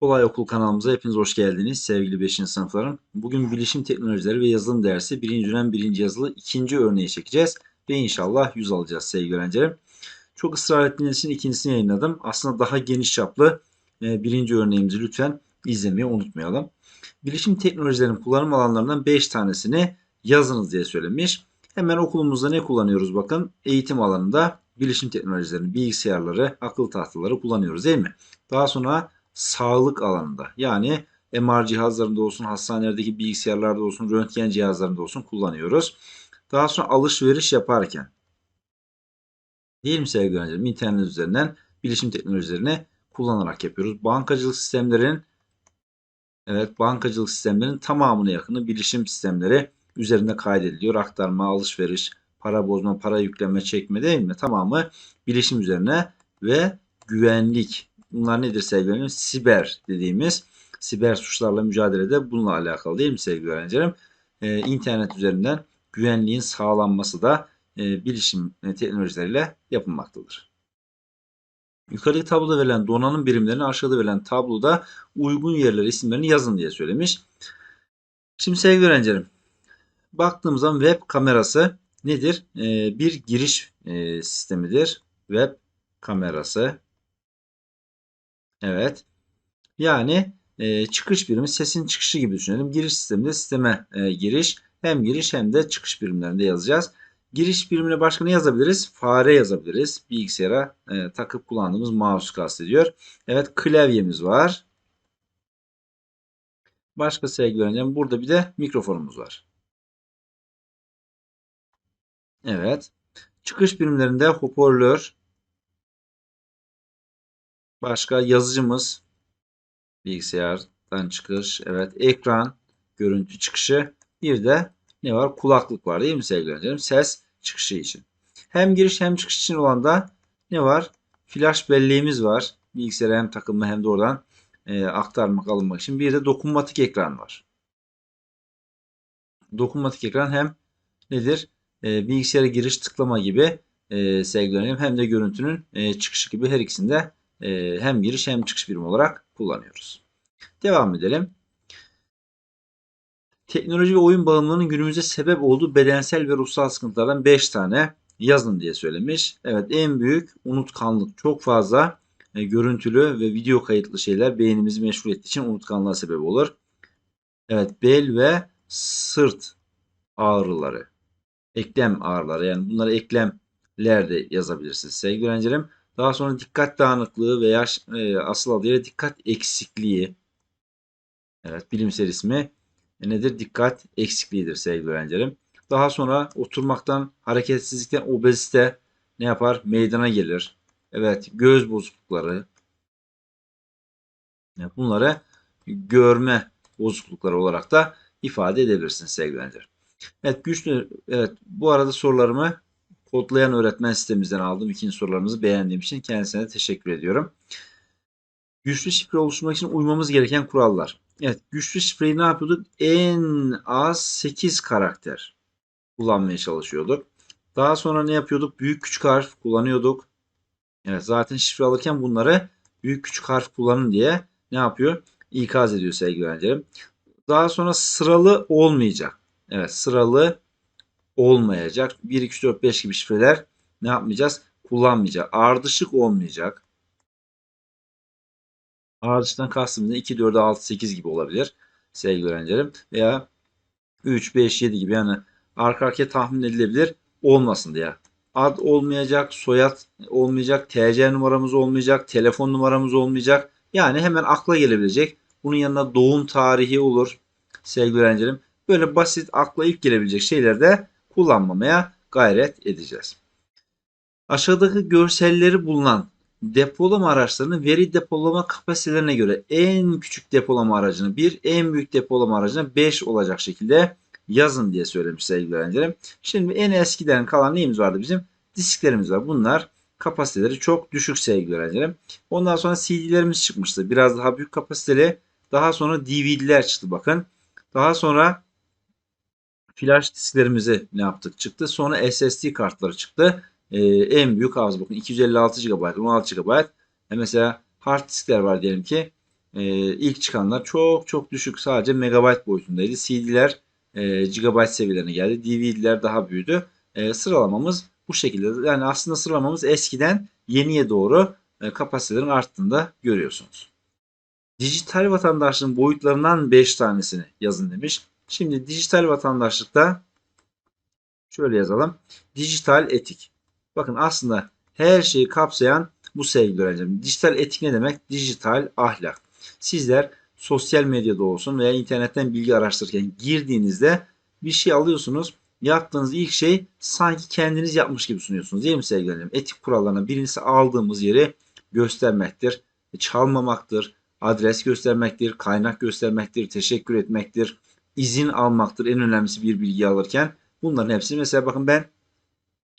Kolay Okul kanalımıza hepiniz hoş geldiniz sevgili 5. sınıflarım. Bugün bilişim teknolojileri ve yazılım dersi 1. dönem 1. yazılı 2. örneği çekeceğiz. Ve inşallah 100 alacağız sevgili öğrencilerim. Çok ısrar ettiğiniz için ikincisini yayınladım. Aslında daha geniş çaplı e, birinci örneğimizi lütfen izlemeyi unutmayalım. Bilişim teknolojilerinin kullanım alanlarından 5 tanesini yazınız diye söylemiş. Hemen okulumuzda ne kullanıyoruz bakın. Eğitim alanında bilişim teknolojilerini, bilgisayarları, akıl tahtaları kullanıyoruz değil mi? Daha sonra sağlık alanında yani MR cihazlarında olsun, hastanelerdeki bilgisayarlarda olsun, röntgen cihazlarında olsun kullanıyoruz. Daha sonra alışveriş yaparken değil mi sevgili öğrencilerim? İnternet üzerinden bilişim teknolojilerini kullanarak yapıyoruz. Bankacılık sistemlerin evet bankacılık sistemlerinin tamamına yakını bilişim sistemleri üzerinde kaydediliyor. Aktarma, alışveriş, para bozma, para yükleme, çekme değil mi? Tamamı bilişim üzerine ve güvenlik. Bunlar nedir sevgili öğrencilerim? Siber dediğimiz siber suçlarla mücadelede bununla alakalı değil mi sevgili öğrencilerim? Ee, internet üzerinden güvenliğin sağlanması da e, bilişim e, teknolojileriyle yapılmaktadır. Yukarıdaki tabloda verilen donanım birimlerini aşağıda verilen tabloda uygun yerler isimlerini yazın diye söylemiş. Şimdi sevgili öğrencilerim baktığımız zaman web kamerası nedir? Ee, bir giriş e, sistemidir. Web kamerası. Evet. Yani e, çıkış birimi sesin çıkışı gibi düşünelim. Giriş sisteminde sisteme e, giriş hem giriş hem de çıkış birimlerinde yazacağız. Giriş birimine başka ne yazabiliriz? Fare yazabiliriz. Bilgisayara e, takıp kullandığımız mouse kastediyor. Evet klavyemiz var. Başka sevgili öğrencim burada bir de mikrofonumuz var. Evet. Çıkış birimlerinde hoparlör, başka yazıcımız, bilgisayardan çıkış, evet ekran, görüntü çıkışı, bir de ne var? Kulaklık var değil mi sevgili öğrencilerim? Ses çıkışı için. Hem giriş hem çıkış için olan da ne var? Flash belleğimiz var. Bilgisayara hem takılma hem de oradan e, aktarmak alınmak için. Bir de dokunmatik ekran var. Dokunmatik ekran hem nedir? E, bilgisayara giriş tıklama gibi e, hem de görüntünün e, çıkışı gibi her ikisinde e, hem giriş hem çıkış birimi olarak kullanıyoruz. Devam edelim. Teknoloji ve oyun bağımlılığının günümüzde sebep olduğu bedensel ve ruhsal sıkıntılardan 5 tane yazın diye söylemiş. Evet en büyük unutkanlık çok fazla e, görüntülü ve video kayıtlı şeyler beynimizi meşgul ettiği için unutkanlığa sebep olur. Evet bel ve sırt ağrıları, eklem ağrıları yani bunları eklemler de yazabilirsiniz sevgili öğrencilerim. Daha sonra dikkat dağınıklığı veya e, asıl adıyla dikkat eksikliği. Evet bilimsel ismi e, nedir? Dikkat eksikliğidir sevgili öğrencilerim. Daha sonra oturmaktan, hareketsizlikten obezite ne yapar? Meydana gelir. Evet göz bozuklukları. Evet, bunları görme bozuklukları olarak da ifade edebilirsiniz sevgili öğrencilerim. Evet güçlü evet bu arada sorularımı kodlayan öğretmen sitemizden aldım. İkinci sorularımızı beğendiğim için kendisine teşekkür ediyorum. Güçlü şifre oluşturmak için uymamız gereken kurallar. Evet güçlü şifreyi ne yapıyorduk? En az 8 karakter kullanmaya çalışıyorduk. Daha sonra ne yapıyorduk? Büyük küçük harf kullanıyorduk. Evet zaten şifre alırken bunları büyük küçük harf kullanın diye ne yapıyor? İkaz ediyor sevgili öğrencilerim. Daha sonra sıralı olmayacak. Evet sıralı olmayacak. 1, 2, 3, 4, 5 gibi şifreler ne yapmayacağız? Kullanmayacağız. Ardışık olmayacak. Ardışıktan kastımız 2, 4, 6, 8 gibi olabilir sevgili öğrencilerim. Veya 3, 5, 7 gibi yani arka arkaya tahmin edilebilir olmasın diye. Ad olmayacak, soyad olmayacak, TC numaramız olmayacak, telefon numaramız olmayacak. Yani hemen akla gelebilecek. Bunun yanına doğum tarihi olur sevgili öğrencilerim. Böyle basit akla ilk gelebilecek şeyler de kullanmamaya gayret edeceğiz. Aşağıdaki görselleri bulunan depolama araçlarının veri depolama kapasitelerine göre en küçük depolama aracını 1, en büyük depolama aracını 5 olacak şekilde yazın diye söylemiş sevgili öğrencilerim. Şimdi en eskiden kalan neyimiz vardı bizim? Disklerimiz var. Bunlar kapasiteleri çok düşük sevgili öğrencilerim. Ondan sonra CD'lerimiz çıkmıştı. Biraz daha büyük kapasiteli. Daha sonra DVD'ler çıktı bakın. Daha sonra flash disklerimizi ne yaptık çıktı. Sonra SSD kartları çıktı. e, en büyük hafıza bakın 256 GB, 16 GB. E mesela hard diskler var diyelim ki e, ilk çıkanlar çok çok düşük sadece megabayt boyutundaydı. CD'ler e, gigabayt seviyelerine geldi. DVD'ler daha büyüdü. E, sıralamamız bu şekilde. Yani aslında sıralamamız eskiden yeniye doğru e, kapasitelerin arttığında görüyorsunuz. Dijital vatandaşlığın boyutlarından 5 tanesini yazın demiş. Şimdi dijital vatandaşlıkta şöyle yazalım. Dijital etik. Bakın aslında her şeyi kapsayan bu sevgili öğrencim. Dijital etik ne demek? Dijital ahlak. Sizler sosyal medyada olsun veya internetten bilgi araştırırken girdiğinizde bir şey alıyorsunuz. Yaptığınız ilk şey sanki kendiniz yapmış gibi sunuyorsunuz değil mi sevgili öğrencim? Etik kurallarına birincisi aldığımız yeri göstermektir. Çalmamaktır, adres göstermektir, kaynak göstermektir, teşekkür etmektir, izin almaktır. En önemlisi bir bilgi alırken bunların hepsi mesela bakın ben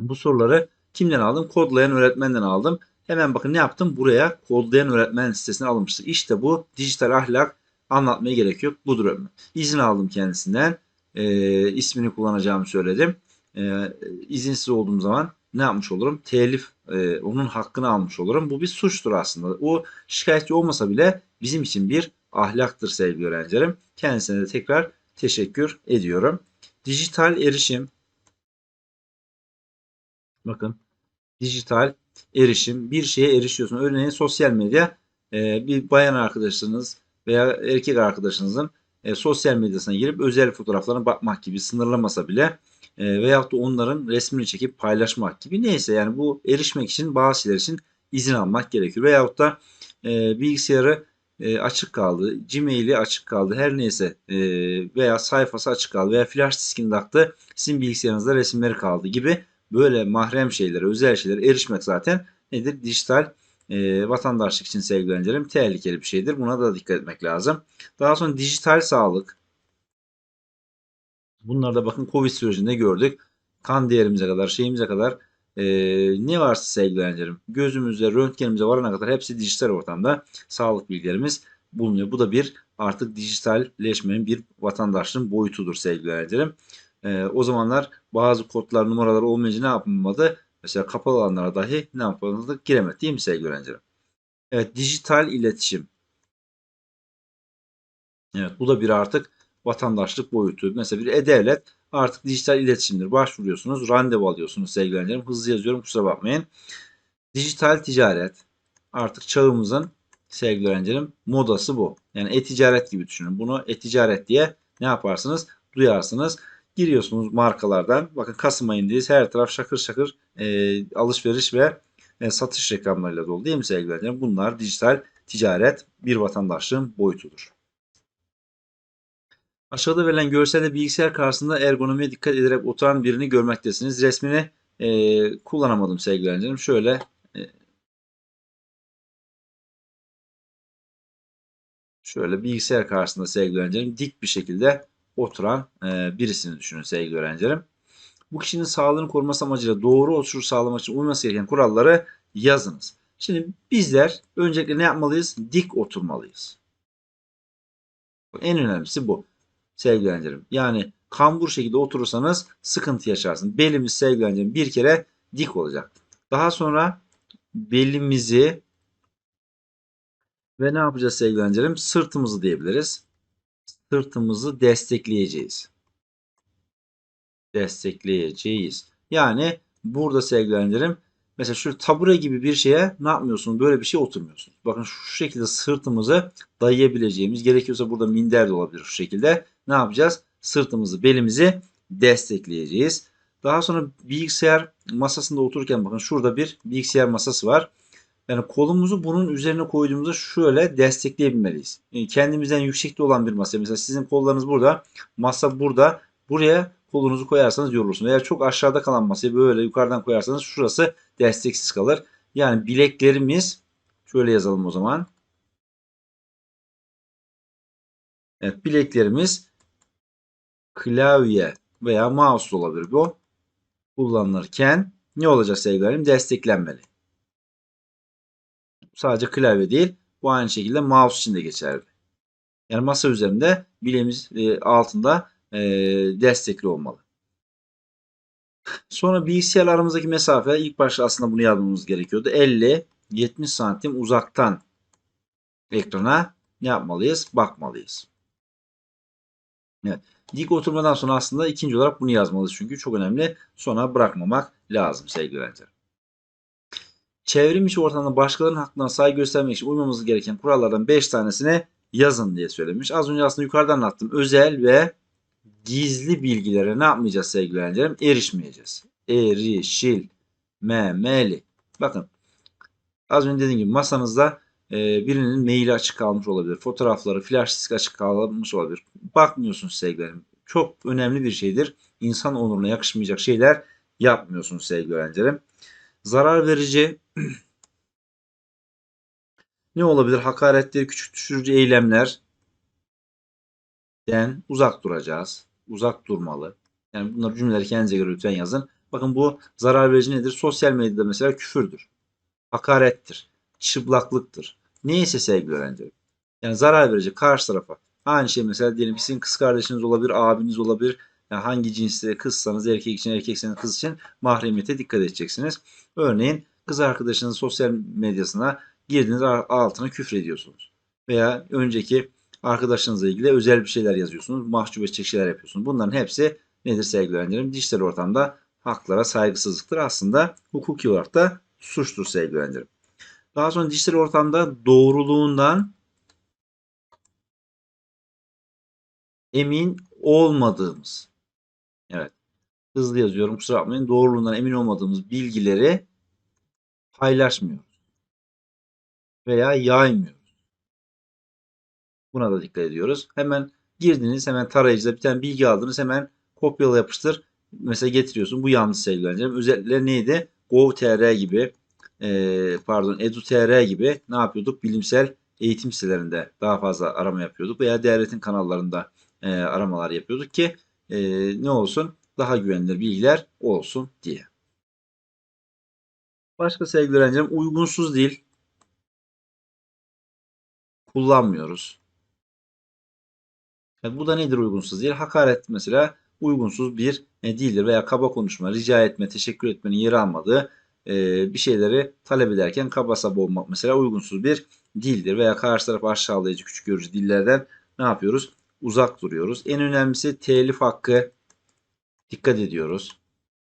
bu soruları kimden aldım? Kodlayan öğretmenden aldım. Hemen bakın ne yaptım? Buraya kodlayan öğretmen sitesine alınmıştı. İşte bu dijital ahlak anlatmaya gerek yok. Budur öğretmen. İzin aldım kendisinden. E, ismini kullanacağımı söyledim. E, izinsiz olduğum zaman ne yapmış olurum? Telif e, onun hakkını almış olurum. Bu bir suçtur aslında. O şikayetçi olmasa bile bizim için bir ahlaktır sevgili öğrencilerim. Kendisine de tekrar teşekkür ediyorum. Dijital erişim. Bakın dijital erişim. Bir şeye erişiyorsun. Örneğin sosyal medya e, bir bayan arkadaşınız veya erkek arkadaşınızın e, sosyal medyasına girip özel fotoğraflarına bakmak gibi sınırlamasa bile e, veyahut da onların resmini çekip paylaşmak gibi neyse yani bu erişmek için bazı şeyler için izin almak gerekiyor. Veyahut da e, bilgisayarı e, açık kaldı, Gmail'i açık kaldı her neyse e, veya sayfası açık kaldı veya flash diskini taktı sizin bilgisayarınızda resimleri kaldı gibi böyle mahrem şeylere, özel şeylere erişmek zaten nedir? Dijital e, vatandaşlık için sevgili tehlikeli bir şeydir. Buna da dikkat etmek lazım. Daha sonra dijital sağlık. Bunları da bakın Covid sürecinde gördük. Kan değerimize kadar, şeyimize kadar e, ne varsa sevgili öğrencilerim gözümüzde, röntgenimize varana kadar hepsi dijital ortamda sağlık bilgilerimiz bulunuyor. Bu da bir artık dijitalleşmenin bir vatandaşlığın boyutudur sevgili öğrencilerim. E, o zamanlar bazı kodlar, numaralar olmayınca ne yapılmadı? Mesela kapalı alanlara dahi ne yapılmadı? Giremedi değil mi sevgili öğrencilerim? Evet, dijital iletişim. Evet, bu da bir artık vatandaşlık boyutu. Mesela bir e-devlet artık dijital iletişimdir. Başvuruyorsunuz, randevu alıyorsunuz sevgili. Hızlı yazıyorum kusura bakmayın. Dijital ticaret artık çağımızın sevgili öğrencilerim modası bu. Yani e-ticaret gibi düşünün. Bunu e-ticaret diye ne yaparsınız? Duyarsınız. Giriyorsunuz markalardan. Bakın Kasım ayındayız. Her taraf şakır şakır e, alışveriş ve e, satış reklamlarıyla dolu değil mi sevgili öğrencilerim? Bunlar dijital ticaret bir vatandaşlığın boyutudur. Aşağıda verilen görselde bilgisayar karşısında ergonomiye dikkat ederek oturan birini görmektesiniz. Resmini e, kullanamadım sevgili öğrencilerim. Şöyle e, şöyle bilgisayar karşısında sevgili öğrencilerim dik bir şekilde oturan e, birisini düşünün sevgili öğrencilerim. Bu kişinin sağlığını koruması amacıyla doğru oturuş sağlamak için uyması gereken kuralları yazınız. Şimdi bizler öncelikle ne yapmalıyız? Dik oturmalıyız. En önemlisi bu sevgili öğrencilerim. Yani kambur şekilde oturursanız sıkıntı yaşarsınız. Belimiz sevgili öğrencilerim bir kere dik olacak. Daha sonra belimizi ve ne yapacağız sevgili öğrencilerim? Sırtımızı diyebiliriz. Sırtımızı destekleyeceğiz. Destekleyeceğiz. Yani burada sevgili öğrencilerim mesela şu tabure gibi bir şeye ne yapmıyorsunuz? Böyle bir şey oturmuyorsunuz. Bakın şu şekilde sırtımızı dayayabileceğimiz gerekiyorsa burada minder de olabilir şu şekilde ne yapacağız? Sırtımızı, belimizi destekleyeceğiz. Daha sonra bilgisayar masasında otururken bakın şurada bir bilgisayar masası var. Yani kolumuzu bunun üzerine koyduğumuzda şöyle destekleyebilmeliyiz. Yani kendimizden yüksekte olan bir masa. Mesela sizin kollarınız burada, masa burada. Buraya kolunuzu koyarsanız yorulursunuz. Eğer çok aşağıda kalan masayı böyle yukarıdan koyarsanız şurası desteksiz kalır. Yani bileklerimiz şöyle yazalım o zaman. Evet bileklerimiz klavye veya mouse olabilir bu. Kullanılırken ne olacak sevgilerim? Desteklenmeli. Sadece klavye değil. Bu aynı şekilde mouse için de geçerli. Yani masa üzerinde bileğimiz e, altında e, destekli olmalı. Sonra bilgisayarla aramızdaki mesafe ilk başta aslında bunu yazmamız gerekiyordu. 50-70 santim uzaktan ekrana ne yapmalıyız? Bakmalıyız. Evet. Dik oturmadan sonra aslında ikinci olarak bunu yazmalıyız. Çünkü çok önemli. Sona bırakmamak lazım sevgili öğrenciler. Çevrim içi ortamda başkalarının hakkına saygı göstermek için uymamız gereken kurallardan 5 tanesine yazın diye söylemiş. Az önce aslında yukarıdan anlattım. Özel ve gizli bilgilere ne yapmayacağız sevgili öğrencilerim? Erişmeyeceğiz. Erişilmemeli. Bakın az önce dediğim gibi masanızda e, birinin maili açık kalmış olabilir. Fotoğrafları, flash disk açık kalmış olabilir. Bakmıyorsunuz sevgilerim. Çok önemli bir şeydir. İnsan onuruna yakışmayacak şeyler yapmıyorsunuz sevgili öğrencilerim. Zarar verici ne olabilir? Hakaretleri, küçük düşürücü eylemler den uzak duracağız. Uzak durmalı. Yani bunları cümleleri kendinize göre lütfen yazın. Bakın bu zarar verici nedir? Sosyal medyada mesela küfürdür. Hakarettir. Çıplaklıktır. Neyse sevgili öğrencilerim. Yani zarar verici karşı tarafa. Aynı şey mesela diyelim ki sizin kız kardeşiniz olabilir, abiniz olabilir. Yani hangi cinste kızsanız erkek için, erkekseniz kız için mahremiyete dikkat edeceksiniz. Örneğin kız arkadaşınızın sosyal medyasına girdiniz altına küfür ediyorsunuz. Veya önceki arkadaşınızla ilgili özel bir şeyler yazıyorsunuz. Mahcup edecek şeyler yapıyorsunuz. Bunların hepsi nedir sevgili öğrencilerim? Dijital ortamda haklara saygısızlıktır. Aslında hukuki olarak da suçtur sevgili öğrencilerim. Daha sonra dijital ortamda doğruluğundan emin olmadığımız evet hızlı yazıyorum kusura bakmayın doğruluğundan emin olmadığımız bilgileri paylaşmıyoruz veya yaymıyoruz. Buna da dikkat ediyoruz. Hemen girdiniz hemen tarayıcıda bir tane bilgi aldınız hemen kopyala yapıştır mesela getiriyorsun. Bu yanlış sevgili öğrencilerim. Özellikle neydi? Gov.tr gibi e, pardon edu.tr gibi ne yapıyorduk? Bilimsel eğitim sitelerinde daha fazla arama yapıyorduk veya devletin kanallarında e, aramalar yapıyorduk ki e, ne olsun? Daha güvenilir bilgiler olsun diye. Başka sevgili öğrencilerim uygunsuz dil kullanmıyoruz. Yani bu da nedir uygunsuz dil? Hakaret mesela uygunsuz bir e, dildir veya kaba konuşma, rica etme, teşekkür etmenin yeri almadığı e, bir şeyleri talep ederken kaba saba olmak mesela uygunsuz bir dildir veya karşı taraf aşağılayıcı, küçük görücü dillerden ne yapıyoruz? Uzak duruyoruz. En önemlisi telif hakkı dikkat ediyoruz.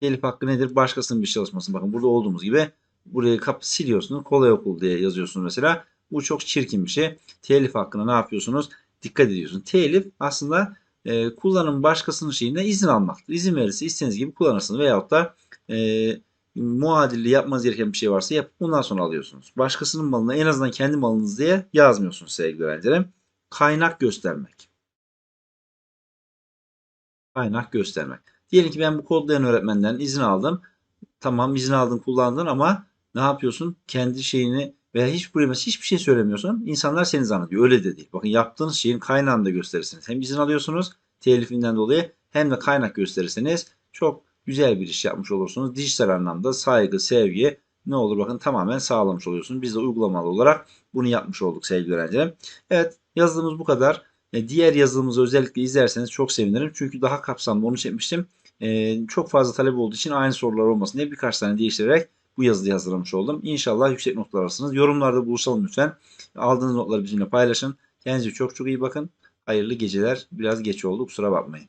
Telif hakkı nedir? Başkasının bir çalışmasını bakın burada olduğumuz gibi burayı kap siliyorsunuz. Kolay okul diye yazıyorsunuz mesela. Bu çok çirkin bir şey. Telif hakkına ne yapıyorsunuz? Dikkat ediyorsunuz. Telif aslında e, kullanım başkasının şeyinde izin almaktır. İzin verirse istediğiniz gibi kullanırsınız veyahut da e, muadilli yapmanız gereken bir şey varsa yapıp bundan sonra alıyorsunuz. Başkasının malına en azından kendi malınız diye yazmıyorsunuz sevgili öğrencilerim. Kaynak göstermek. Kaynak göstermek. Diyelim ki ben bu kodlayan öğretmenden izin aldım. Tamam izin aldın kullandın ama ne yapıyorsun? Kendi şeyini veya hiç buraya hiçbir şey söylemiyorsun. İnsanlar seni zannediyor. Öyle de değil. Bakın yaptığınız şeyin kaynağını da gösterirsiniz. Hem izin alıyorsunuz telifinden dolayı hem de kaynak gösterirseniz çok güzel bir iş yapmış olursunuz. Dijital anlamda saygı, sevgi ne olur bakın tamamen sağlamış oluyorsunuz. Biz de uygulamalı olarak bunu yapmış olduk sevgili öğrencilerim. Evet yazılımımız bu kadar. E, diğer yazılımımızı özellikle izlerseniz çok sevinirim. Çünkü daha kapsamlı onu çekmiştim. E, çok fazla talep olduğu için aynı sorular olmasın diye birkaç tane değiştirerek bu yazıyı hazırlamış oldum. İnşallah yüksek notlar alırsınız. Yorumlarda buluşalım lütfen. Aldığınız notları bizimle paylaşın. Kendinize çok çok iyi bakın. Hayırlı geceler. Biraz geç oldu kusura bakmayın.